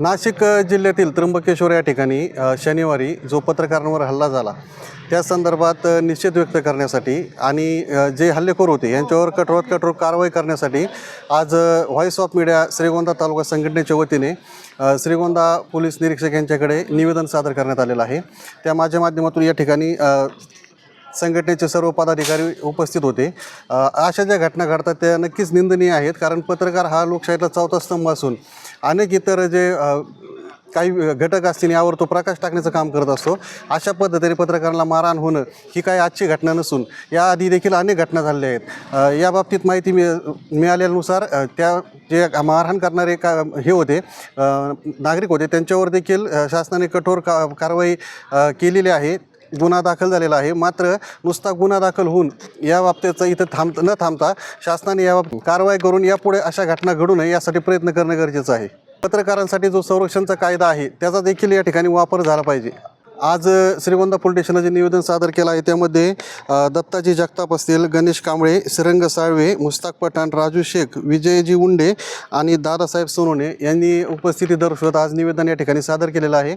नाशिक जिल्ह्यातील त्र्यंबकेश्वर या ठिकाणी शनिवारी जो पत्रकारांवर हल्ला झाला त्या संदर्भात निषेध व्यक्त करण्यासाठी आणि जे हल्लेखोर होते यांच्यावर कठोरात कठोर कारवाई करण्यासाठी आज voice of media Shrigonda taluka संघटनेच्या वतीने श्रीगोंदा पोलीस निरीक्षक यांच्याकडे निवेदन सादर करण्यात आलेलं आहे. त्या माझ्या माध्यमातून या ठिकाणी संघटनेचे सर्व पदाधिकारी उपस्थित होते. अशा ज्या घटना घडतात त्या नक्कीच निंदनीय आहेत कारण पत्रकार हा लोकशाहीतला चौथा स्तंभ असून अनेक इतर जे काही घटक असतील यावर तो प्रकाश टाकण्याचं काम करत असतो. अशा पद्धतीने पत्रकारांना मारहाण होणं ही काही आजची घटना नसून याआधी देखील अनेक घटना झालेल्या आहेत. या बाबतीत माहिती मि मिळाल्यानुसार त्या जे मारहाण करणारे का हे होते नागरिक होते त्यांच्यावर देखील शासनाने कठोर का कारवाई केलेली आहे. गुन्हा दाखल झालेला आहे. मात्र नुसता गुन्हा दाखल होऊन या बाबतीचं इथं थांब न थांबता शासनाने या बाब- कारवाई करून यापुढे अशा घटना घडू नये यासाठी प्रयत्न करणं गरजेचं आहे. पत्रकारांसाठी जो संरक्षणचा कायदा आहे त्याचा देखील या ठिकाणी वापर झाला पाहिजे. आज श्रीवंदा फाउंडेशननं जे निवेदन सादर केलं आहे त्यामध्ये दत्ताजी जगताप असतील गणेश कांबळे श्रीरंग साळवे मुस्ताक पठाण राजू शेख विजयजी उंडे आणि दादासाहेब सोनोने यांनी उपस्थिती दर्शवत आज निवेदन या ठिकाणी सादर केलेलं आहे.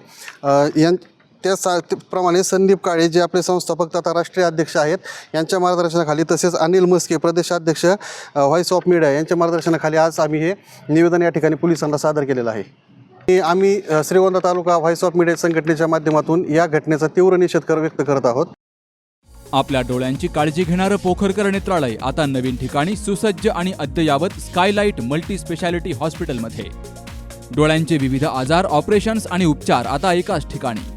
यां त्या सा प्रमाणे संदीप काळे जे आपले संस्थापक तथा राष्ट्रीय अध्यक्ष आहेत यांच्या मार्गदर्शनाखाली तसेच अनिल मस्के प्रदेशाध्यक्ष व्हॉईस व्हॉइस ऑफ मीडिया यांच्या मार्गदर्शनाखाली आज आम्ही हे निवेदन या ठिकाणी पोलिसांना सादर केलेलं आहे. आम्ही Shrigonda taluka voice of media संघटनेच्या माध्यमातून या घटनेचा तीव्र निषेध कर व्यक्त करत आहोत. आपल्या डोळ्यांची काळजी घेणारं पोखरकर नेत्रालय आता नवीन ठिकाणी सुसज्ज आणि अद्ययावत स्कायलाइट मल्टी स्पेशालिटी हॉस्पिटलमध्ये डोळ्यांचे विविध आजार ऑपरेशन्स आणि उपचार आता एकाच ठिकाणी.